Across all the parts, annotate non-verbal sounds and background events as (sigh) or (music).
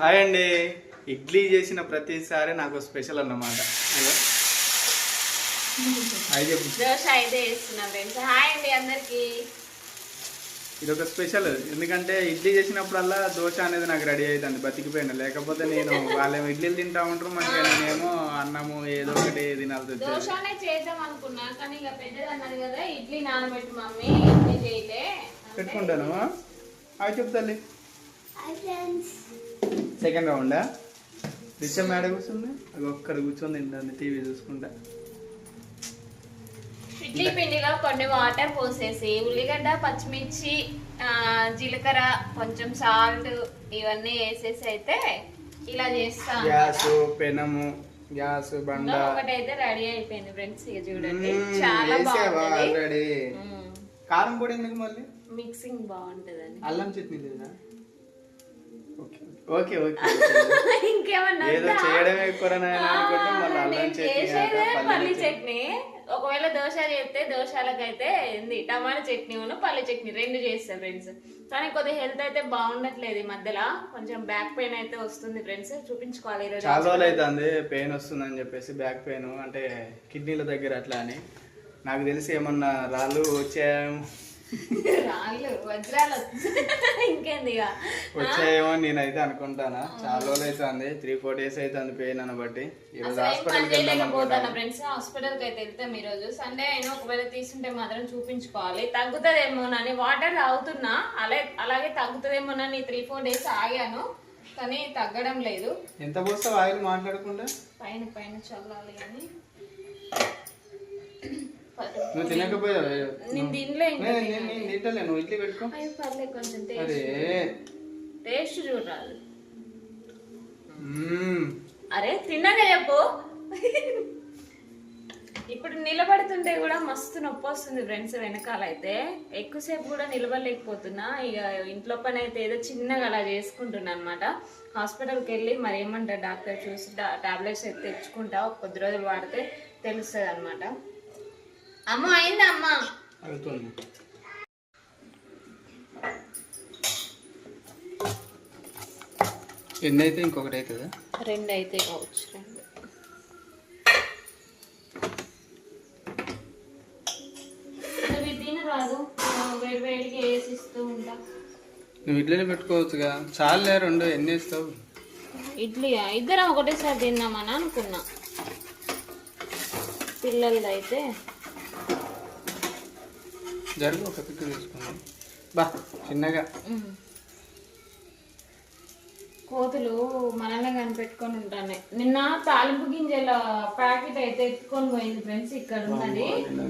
Hi అండి. ఇడ్లీ చేసిన ప్రతిసారి నాకు స్పెషల్ అన్నమాట. ఇది ఒక స్పెషల్. ఎందుకంటే ఇడ్లీ చేసినప్పుడల్లా దోశ అనేది నాకు రెడీ అవుతుంది బతికిపోయిన లేకపోతే నేను వాళ్ళేమో ఇడ్లీలు తింటా ఉంటారు మంచిగా నేనేమో అన్నము ఏదో ఒకటి తినాల్సి వచ్చేది. దోశనే చేద్దాం అనుకున్నా కానీ ఇక పెద్దది అన్నది కదా ఇడ్లీ నానబెట్టి మమ్మీ ఇడ్లీ చేయలే. అంటే పెట్టుకుంటాను అవి చెప్పు తల్లి. సెకండ్ రౌండా రిచ్ మేడ కూర్చుంది? అది ఒక్కరు కూర్చొని తింటుంది టీవీ చూసుకుంటా. ఇడ్లీ పిండిలో కొన్ని వాటర్ పోసేసి ఉల్లిగడ్డ పచ్చిమిర్చి జీలకర్ర కొంచెం సాల్ట్ ఇవన్నీ వేసేసి అయితే ఇలా చేస్తాను గ్యాస్ పెనము గ్యాస్ బండ. ఒకటైతే రెడీ అయిపోయింది ఫ్రెండ్స్ ఇక చూడండి. చాలా బాగుంటది. మ్మ్. కారం పొడి ఎందుకు మళ్ళీ? మిక్సింగ్ బాగుంటదని అల్లం చట్నీ లేదా? ఓకే ఓకే (laughs) ఇంకేమన్నా ఏదో? చేయడమే ఎక్కువ పల్లి చట్నీ. ఒకవేళ దోశ చేస్తే దోశలకైతే ఏంది టమాటా చట్నీ ఉన్న పల్లి చట్నీ రెండు చేస్తా ఫ్రెండ్స్ కానీ కొద్దిగా హెల్త్ అయితే బాగుండట్లేదు ఈ మధ్యలో. కొంచెం బ్యాక్ పెయిన్ అయితే వస్తుంది ఫ్రెండ్స్ చూపించుకోవాలి ఈరోజు. చాలా రోజులు అవుతుంది పెయిన్ వస్తుందని చెప్పేసి బ్యాక్ పెయిన్ అంటే కిడ్నీల దగ్గర అట్లా అని. నాకు తెలిసి ఏమన్నా రాళ్ళు వచ్చాయేమో. రాళ్ళు వజ్రాలు ఇంకేంది ఇక వచ్చాయేమో అని నేనైతే అనుకుంటానా. చాలా రోజులు అవుతుంది త్రీ ఫోర్ డేస్ అవుతుంది పెయిన్ అని బట్టి. ఈరోజు హాస్పిటల్కి అయితే వెళ్తాం ఈ రోజు సండే అయినా ఒకవేళ తీసుంటే మాత్రం చూపించుకోవాలి. తగ్గుతుందేమోనని వాటర్ తాగుతున్నా. అలా అలాగే తగ్గుతుందేమోనని త్రీ ఫోర్ డేస్ ఆగాను. కానీ తగ్గడం లేదు. ఎంత పోస్తావు? ఆయిల్ మాట్లాడకుండా? పైన పైన చల్లాలి అని. నువ్వు తినకపోయావు? నేను తినలే తింటలే నువ్వు ఇడ్లీ పెట్టుకో. పర్లేదు కొంచెం అరే. టేస్ట్ మ్మ్. అరే తిన్నాక చెప్పు ఇప్పుడు నిలబడుతుంటే కూడా మస్తు నొప్పి వస్తుంది ఫ్రెండ్స్ వెనకాల అయితే ఎక్కువసేపు కూడా నిలబడలేకపోతున్నా. ఇక ఇంట్లో పని అయితే ఏదో చిన్నగా అలా చేసుకుంటున్నా అనమాట హాస్పిటల్కి వెళ్ళి మరి ఏమంటారు డాక్టర్? చూసి టాబ్లెట్స్ అయితే తెచ్చుకుంటా. కొద్ది రోజులు వాడితే తెలుస్తుంది అనమాట అమ్మ అయిందా అమ్మ? అవుతుంది ఎన్ని అయితే ఇంకొకటి అవుతుందా రెండు. అయితే కావచ్చు రెండు తినరాదు వేడి వేసి ఇస్తూ ఉంటా. నువ్వు ఇడ్లీలో పెట్టుకోవచ్చుగా. చాలులే రెండు ఎన్ని వేస్తావు? ఇడ్లీ ఇద్దరం ఒకటేసారి తిన్నామని అనుకున్నా. పిల్లలది అయితే జరుగు ఒక పిక్ తీసుకుందాం. బా చిన్నగా. కోతులు మనల్ని కనిపెట్టుకొని ఉంటాను. నిన్న తాలింపు గింజల ప్యాకెట్ అయితే ఎత్తుకొని పోయింది ఫ్రెండ్స్ ఇక్కడ ఉన్నది.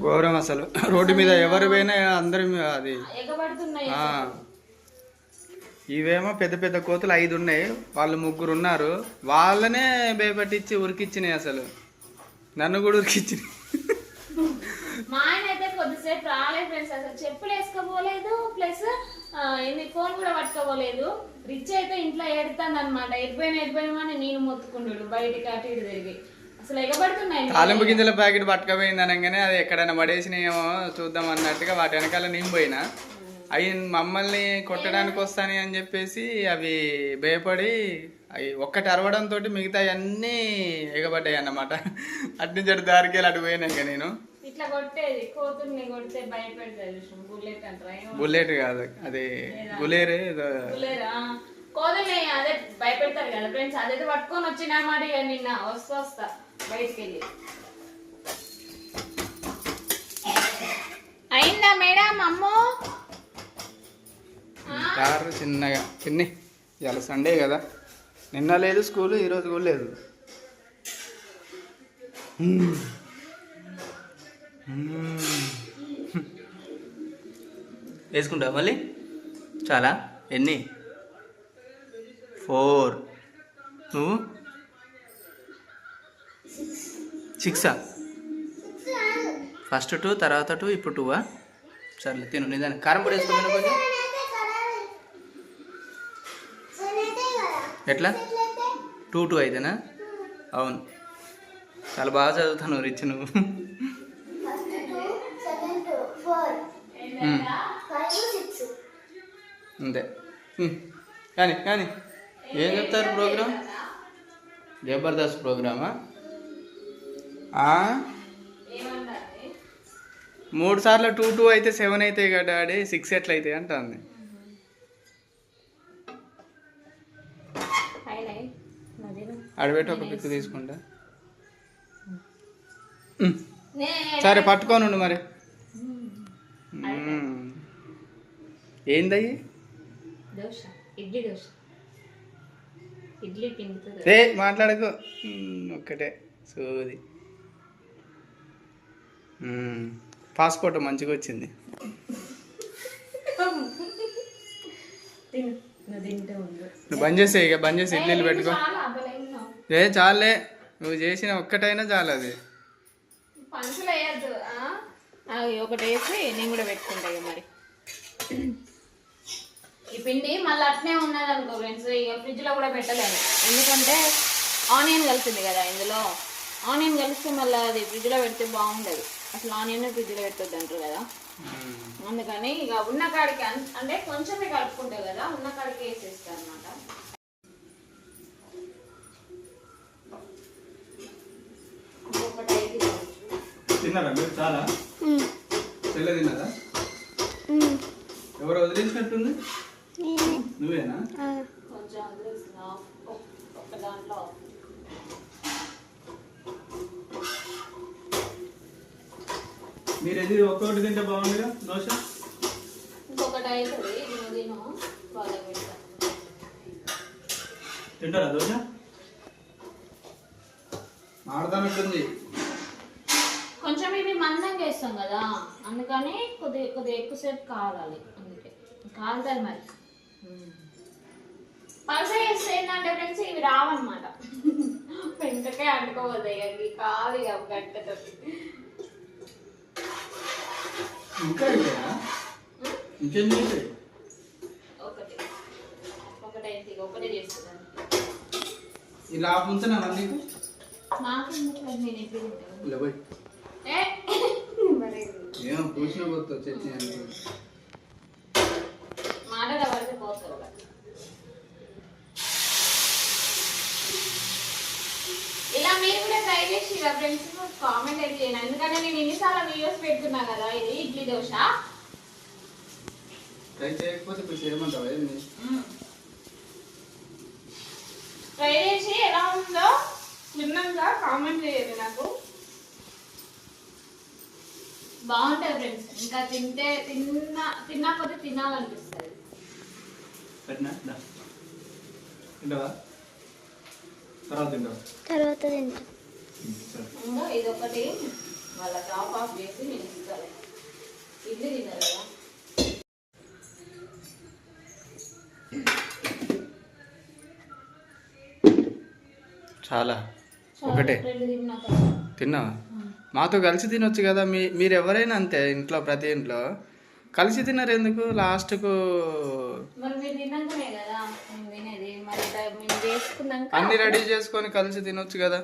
ఘోరం అసలు. రోడ్డు మీద ఎవరు పోయినా అందరి మీద అది. ఎగబడుతున్నాయి ఆ. ఇవేమో పెద్ద పెద్ద కోతులు ఐదు ఉన్నాయి. వాళ్ళు ముగ్గురు ఉన్నారు. వాళ్ళనే భయపట్టించి ఉరికిచ్చినాయి అసలు. నన్ను కూడా ఉరికిచ్చినాయి. కొద్దిసేపు రాలేదు ఫ్రెండ్స్ అసలు చెప్పులు వేసుకోపోలేదు ప్లస్ ఇది ఫోన్ కూడా పట్టుకోపోలేదు రిచ్ అయితే ఇంట్లో ఎడతాను అనమాట ఎడిపోయిన ఎడిపోయినామని నేను మొత్తుకుంటాడు బయటికి అటు ఇటు తిరిగి. అసలు ఎగబడుతున్నాయి తాలింపు గింజల ప్యాకెట్ పట్టుకపోయింది అనగానే అది ఎక్కడైనా పడేసినాయేమో చూద్దాం అన్నట్టుగా వాటి వెనకాల నేను పోయినా. అవి మమ్మల్ని కొట్టడానికి వస్తాయి అని చెప్పేసి అవి భయపడి అవి ఒక్కటి అరవడంతో మిగతా అన్నీ ఎగబడ్డాయి అన్నమాట. అటు నుంచి అటు దారికి వెళ్ళి అటు పోయినాక నేను. ఇట్లా కొట్టేది కోతుల్ని కొడితే భయపెడతాది చూడు బుల్లెట్ అంటారా? బుల్లెట్ కాదు అది గులేరే బుల్లెరా కోతుల్ని అదే భయపెడతారు కదా ఫ్రెండ్స్ అదైతే పట్టుకొని వచ్చిన మాట ఇక నిన్న వస్తా వస్తా బయటికి వెళ్ళి అయిందా మేడం అమ్మో? కారు చిన్నగా చిన్ని ఇవాళ సండే కదా. నిన్న లేదు స్కూల్ ఈరోజు కూడా లేదు. Hmm. (laughs) వేసుకుంటావా మళ్ళీ? చాలా? ఎన్ని? ఫోర్. నువ్వు? సిక్సా? ఫస్ట్ టూ తర్వాత టూ ఇప్పుడు టూవా? సర్లే తిను నిదాన్ని కారం పొడి వేసుకోమని కొంచెం? ఎట్లా? టూ టూ అయితేనా? అవును. చాలా బాగా చదువుతాను రిచ్ నువ్వు. అంతే. ఉమ్. కానీ కానీ ఏం చెప్తారు ప్రోగ్రామ్ జబర్దస్త్ ప్రోగ్రామా? మూడు సార్లు టూ టూ అయితే సెవెన్ అవుతాయి కదా డాడీ సిక్స్ ఎట్లా అవుతాయి అంటుంది. అడబెట్టి ఒక పిక్ తీసుకుంటా. నే సరే పట్టుకొని ఉండు మరి. ఏందయ్యి. రే మాట్లాడకు. ఒక్కటే. సోది. పాస్పోర్ట్ మంచిగా వచ్చింది నువ్వు బంద్ చేసే ఇక బంద్ చేసి ఇడ్లీలు పెట్టుకో. ఏ చాలే నువ్వు చేసిన ఒక్కటైనా చాలు అది. ఒకటి వేసి నేను కూడా పెట్టుకుంటా మరి. పిండి మళ్ళీ అట్నే ఉన్నది అనుకో ఫ్రెండ్స్ ఇక ఫ్రిడ్జ్లో కూడా పెట్టలేము. ఎందుకంటే ఆనియన్ కలిసింది కదా ఇందులో. ఆనియన్ కలిస్తే మళ్ళీ అది ఫ్రిడ్జ్లో పెడితే బాగుండదు. అసలు ఆనియన్ ఫ్రిడ్జ్లో పెట్టొద్దు అంటారు కదా. అందుకని ఇక ఉన్న కాడికి అంటే కొంచెమే కలుపుకుంటావు కదా ఉన్న కాడికి వేసేస్తా అనమాట తిన్నారా మీరు చాలా? చెల్లె తిన్నదా? ఎవరు వదిలేసినట్టుంది? నువ్వేనా? కొంచెం వదిలేసిన ఒక దాంట్లో మీరు ఎది ఒక్కొక్కటి తింటే బాగుందిగా దోశ? తింటారా దోశ? మాడతానట్టుంది కొంచెం ఇవి మందంగా వేస్తాం కదా అందుకని కొద్ది కొద్దిగా ఎక్కువసేపు కాలాలి అందుకే. కాలుతుంది మరి. పలస వేస్తే ఏంటంటే ఫ్రెండ్స్ ఇవి రావన్నమాట. పెంటకే అంటుకోవద్దు ఇవి కాదు ఇక గట్టతో ఒకటి. ఒకటి అయితే ఇక ఒకటే చేస్తున్నాను ఇలా ఉంచనా నీకు? ఏ మరి ఏమో పూసిన పోతా చట్నీ మాటలు పడితే పోతారు కదా. ఇలా మీరు కూడా ట్రై చేసి ఫ్రెండ్స్ కామెంట్ అయితే చేయండి ఎందుకంటే నేను ఎన్నిసార్లు వీడియోస్ పెడుతున్నా కదా ఇది ఇడ్లీ దోశ. ట్రై చేయకపోతే ఇప్పుడు చేయమంటావా ఏంది ట్రై చేసి ఎలా ఉందో క్షుణ్ణంగా కామెంట్ చేయండి నాకు. బాగుంటుంది ఫ్రెండ్స్ ఇంకా తింటే తిన్నా తిన్నకపోతే తినాలనిపిస్తుంది. పెట్టినా? దా. తింటావా? తర్వాత తింటాం. సరే ఇంకా ఇదొకటి వాళ్ళ టాప్ ఆఫ్ చేసి నేను ఇస్తాను ఇడ్లీ తిన్నారు కదా. చాలా. ఒకటే. తిన్నావా? మాతో కలిసి తినొచ్చు కదా. మీ మీరు ఎవరైనా అంతే ఇంట్లో ప్రతి ఇంట్లో. కలిసి తినరు ఎందుకు? లాస్ట్కు మరి మీరు తిన్నాకనే కదా మేము తినేది మరి ట- మేము చేసుకున్నాక అన్ని రెడీ చేసుకొని కలిసి తినొచ్చు కదా.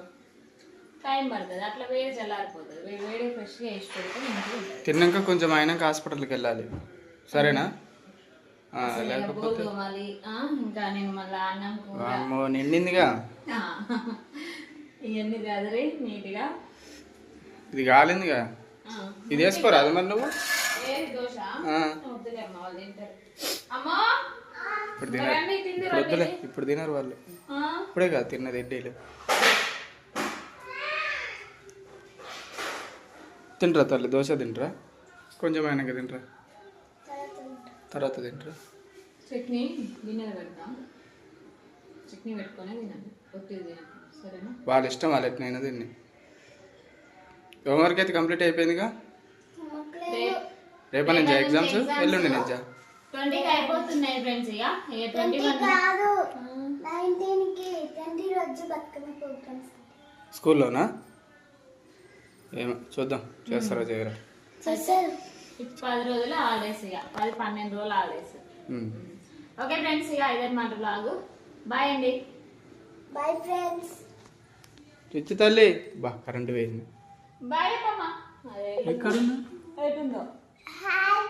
టైం పడుతుంది. అట్లా వేడి చల్లారిపోతుంది వేడి వేడి ఫ్రెష్గా వేసి పెడితే. తిన్నాక కొంచెం అయినాక హాస్పిటల్కి వెళ్ళాలి. సరేనా? లేకపోతే ఇంకా నేను మళ్ళీ అన్నం కూర. అమ్మో నిండిందిగా? ఇవన్నీ నీట్గా. ఇది కాలిందిగా? ఇది వేసుకోరా అది మరి నువ్వు? దోశ? అమ్మా! ఇప్పుడు తినరు వద్దులే ఇప్పుడు తినరు వాళ్ళు. ఆ, ఇప్పుడే కాదు తిన్నది ఇడ్లీలు. తింటరా తల్లి దోశ తింటరా కొంచెం అయినాక తింటరా తర్వాత తింటరా. చట్నీ గిన్నెలు పెడతాం. చట్నీ పెట్టుకొని తినండి ఒత్తిడి తినండి సరేనా? వాళ్ళ ఇష్టం వాళ్ళు ఎట్నైనా తిన్ని. హోంవర్క్ అయితే కంప్లీట్ అయిపోయిందిగా? రేపు రేపటి నుంచా ఎగ్జామ్స్. ఎల్లుండి నుంచా? ట్వంటీకి అయిపోతున్నాయి ఫ్రెండ్స్ ఇక. ఇక ట్వంటీ వన్? కాదు. నైన్టీన్కి ట్వంటీ రోజు బతుకమ్మ ప్రోగ్రామ్స్. స్కూల్లోనా? ఏమో చూద్దాం. చేస్తారా చేయరా? చేశారు పది రోజులు హాలిడేస్ ఇక. పది పన్నెండు రోజులు హాలిడేస్. ఉమ్. ఓకే ఫ్రెండ్స్ ఇక ఇదన్నమాట బ్లాగ్. బాయ్ అండి. బాయ్ ఫ్రెండ్స్ చిచ్చు తల్లి. బా కరెంటు పోయింది. బాయ్ అదే. ఎక్కడున్నా ఎటుందో హాయ్